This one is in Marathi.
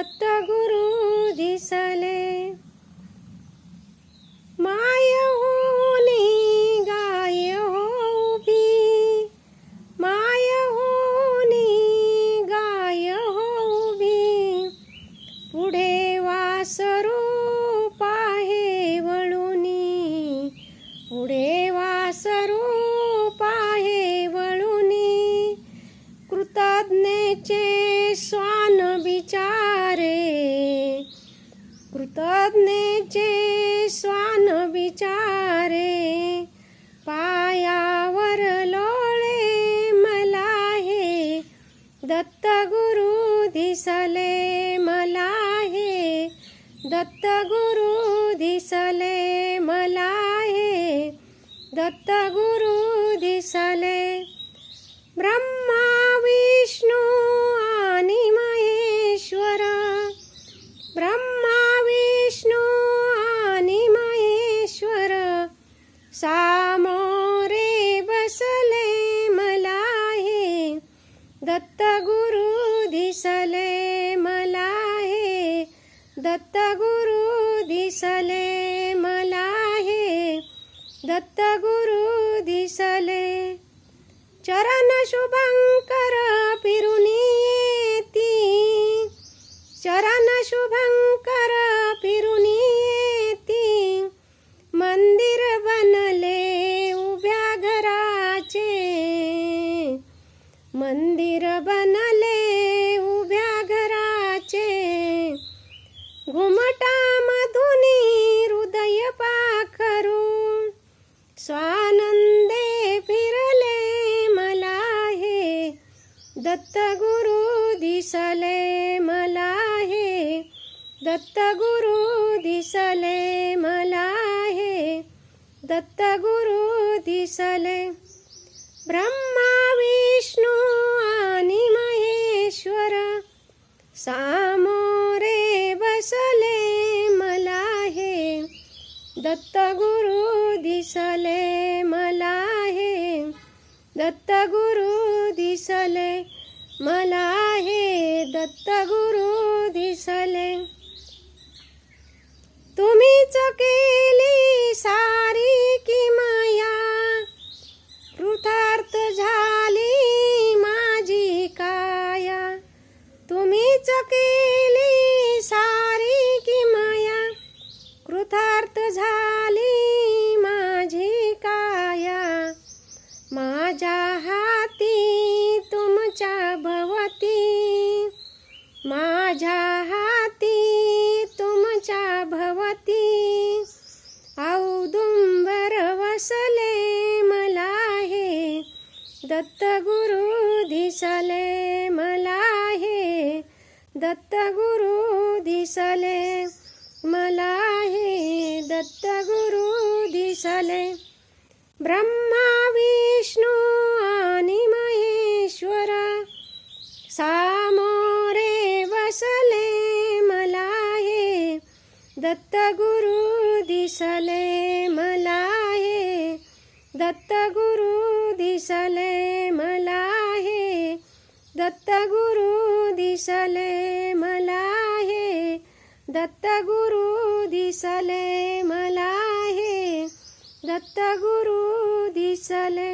सत्तगुरु दिसले. माय होनी गाय होबी. माय होनी गाय होबी. पुढे वासरू पाहे वळूनी. पुढे वासरू तज्ञेचे स्वान विचारे पायावर लोळे मला हे दत्त गुरु दिसले मला हे दत्त गुरु दिसले मला हे दत्त गुरु दिसले ब्रह्म दत्तगुरु दिसले मला हे दत्तगुरु दिसले. चरण शुभंकर फिरुनी येती. चरण शुभंकर फिरुनी येती. मंदिर बनले उभ्या घराचे. मंदिर बनले घुमटामधुनी हृदय पाखरू। स्वानंदे फिरले मला हे दत्त गुरु दिसले मला हे दत्तगुरु दिसले मला हे दत्तगुरु दिसले। ब्रह्मा विष्णू दत्तगुरु दिसले. मला हे दत्तगुरु दिसले. तुम्हीच केली सारी की माय माझ्या हाती तुमच्या भवती. औदुंबर वसले मला हे दत्तगुरु दिसले मला हे दत्तगुरु दिसले मला हे दत्तगुरु दिसले. ब्रह्मा दिसले मला हे दत्तगुरु दिसले मला हे दत्तगुरु दिसले मला हे दत्तगुरु दिसले मला हे दत्तगुरु दिसले